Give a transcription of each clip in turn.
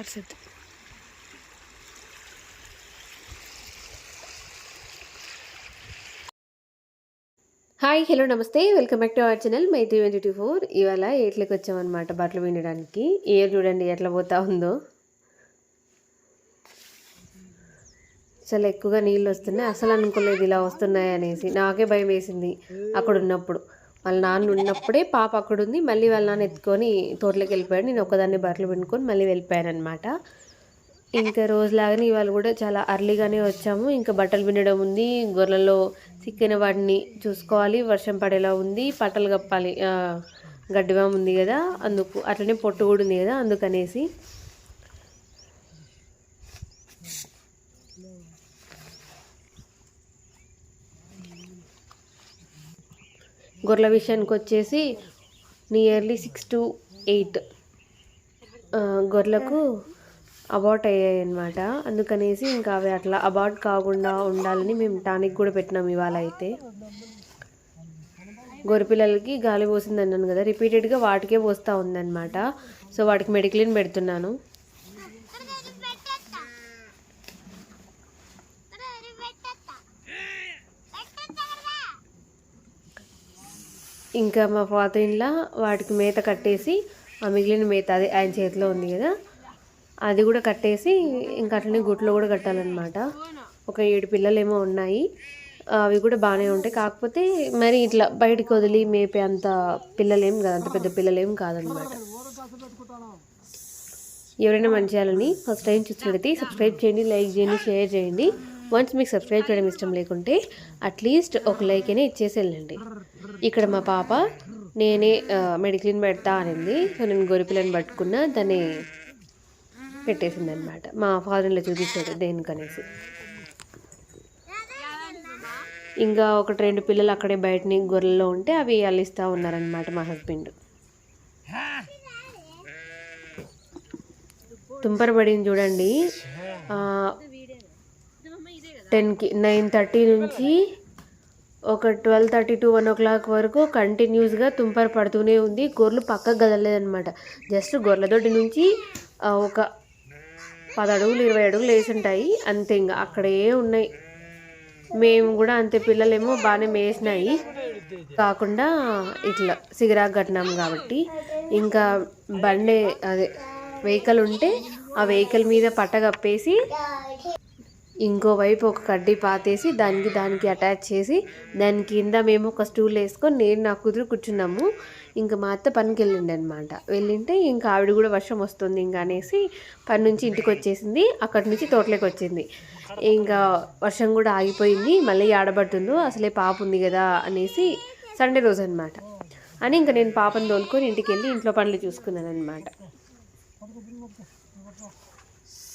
అరిసెట్ hi hello నమస్తే. Welcome back to our channel my three twenty four ఇవాళ ఏట్లకి వచ్చామన్నమాట బట్టలు వినడానికి. ఏర్ చూడండి ఎట్లా పోతా ఉందో. చాలా ఎక్కువగా నీళ్ళు వస్తున్నాయి అసలు అనుకోలేదు ఇలా వస్తున్నాయి అనేసి నాకే భయం వేసింది అక్కడ ఉన్నప్పుడు వాళ్ళ నాన్న ఉన్నప్పుడే పాప అక్కడ ఉంది మళ్ళీ వాళ్ళ నాన్న ఎత్తుకొని తోటలోకి వెళ్ళిపోయాడు నేను ఒకదాన్ని బట్టలు పిండుకొని మళ్ళీ వెళ్ళిపోయాను అనమాట ఇంకా రోజులాగానే ఇవాళ కూడా చాలా అర్లీగానే వచ్చాము. ఇంకా బట్టలు పిండడం ఉంది. గొర్రెల్లో చిక్కిన వాటిని చూసుకోవాలి. వర్షం పడేలా ఉంది. పట్టలు కప్పాలి. ఆ, ఉంది కదా. అందుకు అట్లనే పొట్టు కూడా ఉంది కదా. అందుకనేసి గొర్రెల విషయానికి వచ్చేసి నియర్లీ సిక్స్ టు ఎయిట్. గొర్రెలకు అబార్ట్ అయ్యాయి అనమాట అందుకనేసి ఇంకా అవి అట్లా అబార్ట్ కాకుండా ఉండాలని మేము టానిక్ కూడా పెట్టినాం ఇవాళ అయితే. గొర్రెపిల్లలకి గాలి పోసింది అన్నాను కదా రిపీటెడ్గా వాటికే పోస్తూ ఉందన్నమాట. సో వాటికి మెడిక్లిన్ పెడుతున్నాను. ఇంకా మా ఫాదర్ ఇన్లా వాటికి మేత కట్టేసి ఆ మిగిలిన మేత అది ఆయన చేతిలో ఉంది కదా అది కూడా కట్టేసి ఇంకా అట్లనే గుట్లో కూడా కట్టాలన్నమాట. ఒక ఏడు పిల్లలేమో ఉన్నాయి. అవి కూడా బాగానే ఉంటాయి. కాకపోతే మరి ఇట్లా బయటికి వదిలి మేపే అంత పిల్లలేం కాదు అంత పెద్ద పిల్లలేం కాదనమాట ఎవరైనా మంచి చేయాలని ఫస్ట్ టైం చూసినట్టయితే సబ్స్క్రైబ్ చేయండి లైక్ చేయండి షేర్ చేయండి. వన్స్ మీకు సబ్స్క్రైబ్ చేయడం ఇష్టం లేకుంటే అట్లీస్ట్ ఒక లైక్ అయినా ఇచ్చేసి వెళ్ళండి ఇక్కడ మా పాప నేనే మెడిక్లిన్ పెడతా అనింది. సో నేను గొరిపిల్లని పట్టుకున్నా దాన్ని పెట్టేసింది అనమాట మా ఫాదర్లో చూపించాడు దేనికనేసి. ఇంకా ఒకటి రెండు పిల్లలు అక్కడే బయటని గొర్రెల్లో ఉంటే అవి అల్లిస్తూ ఉన్నారనమాట మా హస్బెండ్ తుంపర పడింది చూడండి. టెన్కి నైన్ థర్టీ నుంచి ఒక twelve thirty to one o'clock వరకు కంటిన్యూస్గా తుంపర పడుతూనే ఉంది. గొర్రెలు పక్కకు కదలలేదనమాట జస్ట్ గొర్రెలతోటి నుంచి ఒక పది అడుగులు ఇరవై అడుగులు వేసి ఉంటాయి. అంతే ఇంకా అక్కడే ఉన్నాయి. మేము కూడా అంతే పిల్లలేమో బాగానే మేసినాయి. కాకుండా ఇట్లా సిగరాకు కట్టినాం కాబట్టి ఇంకా బండి అదే వెహికల్ ఉంటే ఆ వెహికల్ మీద పట్ట కప్పేసి ఇంకోవైపు ఒక కడ్డీ పాతేసి దానికి దానికి అటాచ్ చేసి దాని కింద మేము ఒక స్టూల్ వేసుకొని నేను నా కుదురు కూర్చున్నాము. ఇంకా మా అత్త పనికి వెళ్ళిండి అనమాట వెళ్ళింటే ఇంకా ఆవిడ కూడా వర్షం వస్తుంది ఇంకా అనేసి పని నుంచి ఇంటికి వచ్చేసింది. అక్కడి నుంచి తోటలోకి వచ్చింది. ఇంకా వర్షం కూడా ఆగిపోయింది. మళ్ళీ ఆడబడుతుందో అసలే పాప ఉంది కదా అనేసి సండే రోజు అనమాట అని ఇంకా నేను పాపను తోలుకొని ఇంటికి వెళ్ళి ఇంట్లో పనులు చూసుకున్నాను అనమాట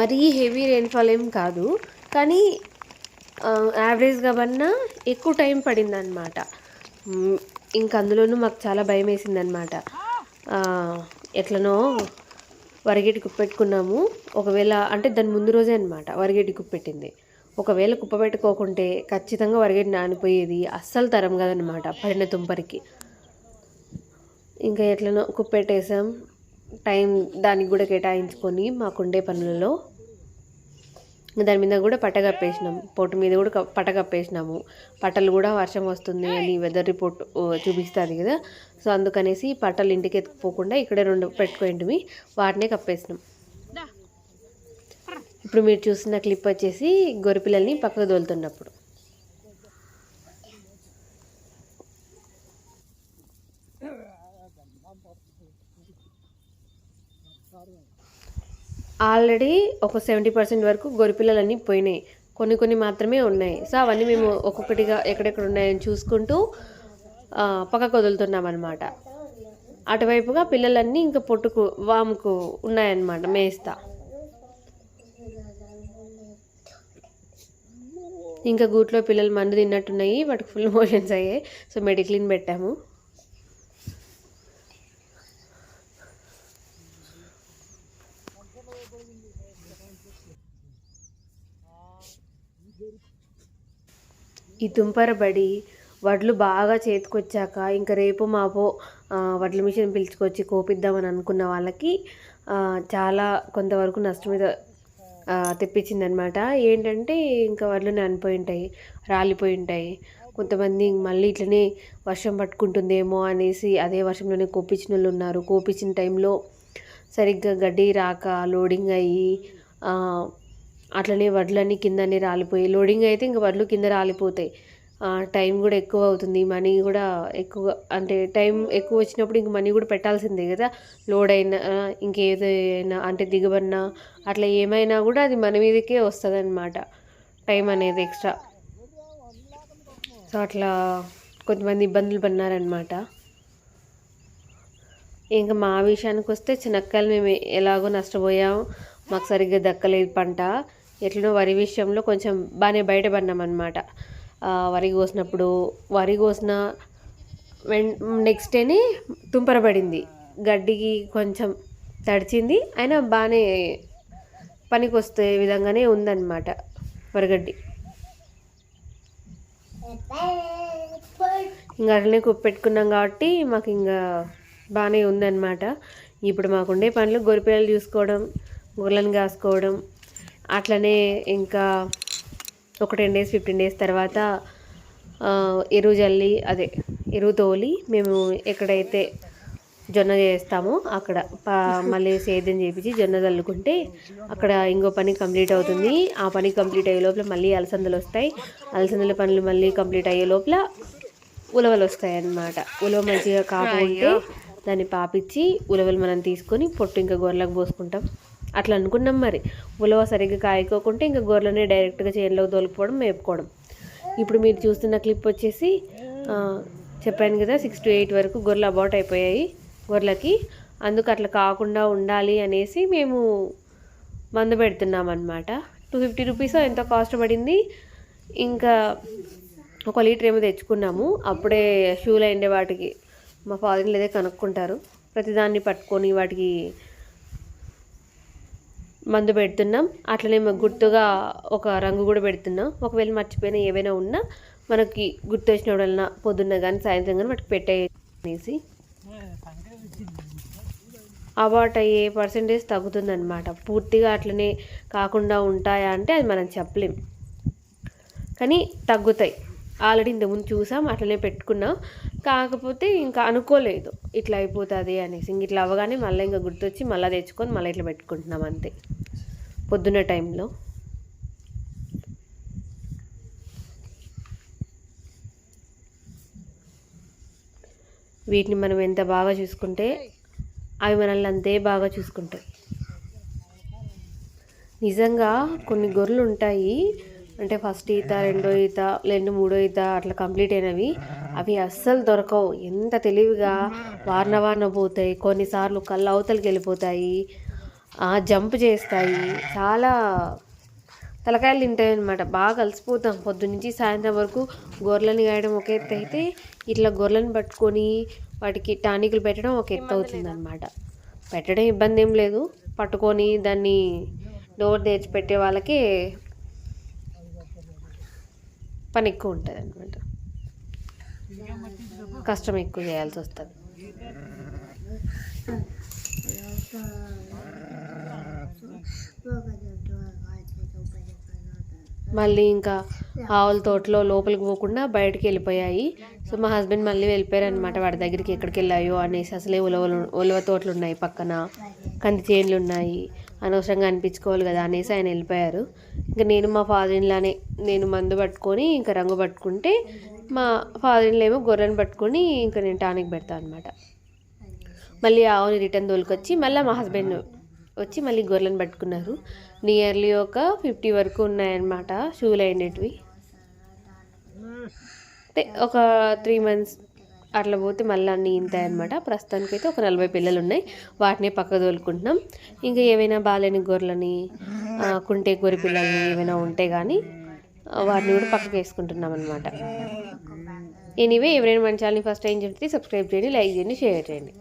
మరీ హెవీ రెయిన్ఫాల్ ఏం కాదు కానీ యావరేజ్గా పడినా ఎక్కువ టైం పడిందనమాట ఇంకా అందులోనూ మాకు చాలా భయం వేసిందనమాట ఎట్లనో వరిగేటి కుప్పెట్టుకున్నాము. ఒకవేళ అంటే దాని ముందు రోజే అనమాట వరిగేటి కుప్పెట్టింది. ఒకవేళ కుప్ప పెట్టుకోకుంటే ఖచ్చితంగా వరిగేటి నానిపోయేది అస్సలు తరం కదనమాట పడిన తుంపరికి. ఇంకా ఎట్లనో కుప్పెట్టేసాం టైం దానికి కూడా కేటాయించుకొని మాకుండే పనులలో దాని మీద కూడా పట్ట కప్పేసినాం. పొట్టు మీద కూడా కప్- పట్ట కప్పేసినాము. పట్టలు కూడా వర్షం వస్తుంది అని వెదర్ రిపోర్ట్ చూపిస్తుంది కదా. సో అందుకనేసి పట్టలు ఇంటికి ఎత్తుకుపోకుండా ఇక్కడే రెండు పెట్టుకోండి వాటినే కప్పేసినాం. ఇప్పుడు మీరు చూసిన క్లిప్ వచ్చేసి గొరిపిల్లల్ని పక్కకు తోలుతున్నప్పుడు. ఆల్రెడీ ఒక సెవెంటీ పర్సెంట్ వరకు గొరిపిల్లలన్నీ పోయినాయి. కొన్ని కొన్ని మాత్రమే ఉన్నాయి. సో అవన్నీ మేము ఒక్కొక్కటిగా ఎక్కడెక్కడ ఉన్నాయని చూసుకుంటూ పక్కకు వదులుతున్నాం అనమాట అటువైపుగా పిల్లలన్నీ ఇంకా పొట్టుకు వాముకు ఉన్నాయన్నమాట మేస్తా. ఇంకా గూట్లో పిల్లలు మందు తిన్నట్టున్నాయి వాటికి ఫుల్ మోషన్స్ అయ్యాయి. సో మెడిక్లిన్ పెట్టాము. ఈ తుంపరబడి వడ్లు బాగా చేతికొచ్చాక ఇంకా రేపు మాపో వడ్ల మిషన్ పిలుచుకొచ్చి కోపిద్దామని అనుకున్న వాళ్ళకి చాలా కొంతవరకు నష్టం మీద తెప్పించిందనమాట ఏంటంటే ఇంకా వడ్లు నానిపోయి ఉంటాయి రాలిపోయి ఉంటాయి. కొంతమంది మళ్ళీ ఇట్లనే వర్షం పట్టుకుంటుందేమో అనేసి అదే వర్షంలోనే కోపించిన వాళ్ళు ఉన్నారు. కోపించిన టైంలో సరిగ్గా గడ్డి రాక లోడింగ్ అయ్యి అట్లనే వడ్లన్నీ కిందనే రాలిపోయి లోడింగ్ అయితే ఇంకా వడ్లు కింద రాలిపోతాయి. టైం కూడా ఎక్కువ అవుతుంది మనీ కూడా ఎక్కువ అంటే టైం ఎక్కువ వచ్చినప్పుడు ఇంక మనీ కూడా పెట్టాల్సిందే కదా. లోడ్ అయినా ఇంకేదైనా అంటే దిగబడినా అట్లా ఏమైనా కూడా అది మన మీదకే వస్తుంది అనమాట టైం అనేది ఎక్స్ట్రా. సో అట్లా కొంతమంది ఇబ్బందులు పడినారనమాట ఇంకా మా విషయానికి వస్తే చిన్నక్కలు మేము ఎలాగో నష్టపోయాం మాకు సరిగ్గా దక్కలేదు పంట. ఎట్లనో వరి విషయంలో కొంచెం బాగానే బయటపడినాం అనమాట వరి కోసినప్పుడు వరి కోసిన వెన్ నెక్స్ట్ డేనే తుంపరబడింది గడ్డికి కొంచెం తడిచింది అయినా బాగానే పనికి వస్తే విధంగానే ఉందన్నమాట వరగడ్డి. ఇంకా అట్లనే కుప్పెట్టుకున్నాం కాబట్టి మాకు ఇంకా బాగానే ఉందన్నమాట. ఇప్పుడు మాకుండే పనులు గొర్రెపిల్లలు చూసుకోవడం గొర్రెలను కాసుకోవడం అట్లనే ఇంకా ఒక టెన్ డేస్ ఫిఫ్టీన్ డేస్ తర్వాత ఎరువు జల్లి అదే ఎరువు తోలి మేము ఎక్కడైతే జొన్న చేస్తామో అక్కడ మళ్ళీ సేద్యం చేపించి జొన్న చల్లుకుంటే అక్కడ ఇంకో పని కంప్లీట్ అవుతుంది. ఆ పని కంప్లీట్ అయ్యే లోపల మళ్ళీ అలసందలు వస్తాయి. అలసందల పనులు మళ్ళీ కంప్లీట్ అయ్యే లోపల ఉలవలు వస్తాయి అన్నమాట ఉలవ మంచిగా కాపు ఉంటే దాన్ని పాపిచ్చి ఉలవలు మనం తీసుకొని పొట్టు ఇంకా గొర్రెలకు పోసుకుంటాం. అట్లా అనుకున్నాం మరి. ఉలవ సరిగ్గా కాయకోకుంటే ఇంకా గొర్రెలనే డైరెక్ట్గా చేనులోకి తోలుకుపోవడం మేపుకోవడం. ఇప్పుడు మీరు చూస్తున్న క్లిప్ వచ్చేసి చెప్పాను కదా సిక్స్ టు ఎయిట్ వరకు గొర్రెలు అబౌట్ అయిపోయాయి గొర్రెలకి. అందుకు అట్లా కాకుండా ఉండాలి అనేసి మేము మందు పెడుతున్నాం అనమాట టూ ఫిఫ్టీ రూపీస్ ఎంతో కాస్ట్ పడింది. ఇంకా ఒక లీటర్ ఏమో తెచ్చుకున్నాము. అప్పుడే షూలు అయిండే వాటికి. మా ఫాదర్ లేదే కనుక్కుంటారు. ప్రతిదాన్ని పట్టుకొని వాటికి మందు పెడుతున్నాం. అట్లనే గుర్తుగా ఒక రంగు కూడా పెడుతున్నాం. ఒకవేళ మర్చిపోయినా ఏవైనా ఉన్నా మనకి గుర్తు వచ్చినప్పుడల్లా పొద్దున్న కానీ సాయంత్రం కానీ వాటికి పెట్టేసి అవాట్ అయ్యే పర్సంటేజ్ తగ్గుతుందన్నమాట. పూర్తిగా అట్లనే కాకుండా ఉంటాయా అంటే అది మనం చెప్పలేం. కానీ తగ్గుతాయి. ఆల్రెడీ ఇంతకుముందు చూసాం అట్లనే పెట్టుకున్నాం. కాకపోతే ఇంకా అనుకోలేదు. ఇట్లా అయిపోతుంది అనేసి. ఇంక ఇట్లా అవ్వగానే మళ్ళీ ఇంకా గుర్తొచ్చి మళ్ళీ తెచ్చుకొని మళ్ళీ ఇట్లా పెట్టుకుంటున్నాం అంతే. పొద్దున్న టైంలో. వీటిని మనం ఎంత బాగా చూసుకుంటే అవి మనల్ని అంతే బాగా చూసుకుంటాయి. నిజంగా కొన్ని గొర్రెలు ఉంటాయి అంటే ఫస్ట్ ఈత రెండో ఈత రెండు మూడో ఈత అట్లా కంప్లీట్ అయినవి. అవి అస్సలు దొరకవు. ఎంత తెలివిగా వారన వారన పోతాయి. కొన్నిసార్లు కళ్ళ అవతలకి వెళ్ళిపోతాయి. జంప్ చేస్తాయి. చాలా తలకాయలు తింటాయి అనమాట బాగా కలిసిపోతాం. పొద్దు నుంచి సాయంత్రం వరకు గొర్రెలను గాయడం ఒక ఎత్తు అయితే ఇట్లా గొర్రెలను పట్టుకొని వాటికి టానికులు పెట్టడం ఒక ఎత్తు అవుతుంది అనమాట పెట్టడం ఇబ్బంది ఏం లేదు. పట్టుకొని దాన్ని డోర్ తెచ్చి పెట్టే వాళ్ళకి పని ఎక్కువ ఉంటుంది అనమాట కష్టం ఎక్కువ చేయాల్సి వస్తుంది. మళ్ళీ ఇంకా ఆవుల తోటలో లోపలికి పోకుండా బయటకు వెళ్ళిపోయాయి. సో మా హస్బెండ్ మళ్ళీ వెళ్ళిపోయారు అనమాట వాడి దగ్గరికి ఎక్కడికి వెళ్ళాయో అనేసి అసలే ఉలవలు ఉలవ తోటలు ఉన్నాయి పక్కన. కంది చేనులు ఉన్నాయి. అనవసరంగా అనిపించుకోవాలి కదా అనేసి ఆయన వెళ్ళిపోయారు. ఇంకా నేను మా ఫాదర్లానే నేను మందు పట్టుకొని ఇంకా రంగు పట్టుకుంటే మా ఫాదర్లో ఏమో గొర్రెను పట్టుకొని ఇంకా నేను టానిక్ పెడతాను అనమాట మళ్ళీ ఆవుని రిటర్న్ తోలుకొచ్చి మళ్ళీ మా హస్బెండ్ వచ్చి మళ్ళీ గొర్రెలను పట్టుకున్నారు. నియర్లీ ఒక ఫిఫ్టీ వరకు ఉన్నాయన్నమాట షూలు అయినటివి అంటే ఒక త్రీ మంత్స్ అట్లా పోతే మళ్ళీ అన్నీ ఇంతాయి అనమాట ప్రస్తుతానికైతే ఒక నలభై పిల్లలు ఉన్నాయి వాటిని పక్క తోలుకుంటున్నాం. ఇంకా ఏవైనా బాలేని గొర్రెలని కుంటే గొర్రె పిల్లలని ఏమైనా ఉంటే కానీ వాటిని కూడా పక్కకి వేసుకుంటున్నాం అనమాట ఎనీవే ఎవరైనా మన ఛానల్ని ఫస్ట్ టైం చెప్తే సబ్స్క్రైబ్ చేయండి లైక్ చేయండి షేర్ చేయండి.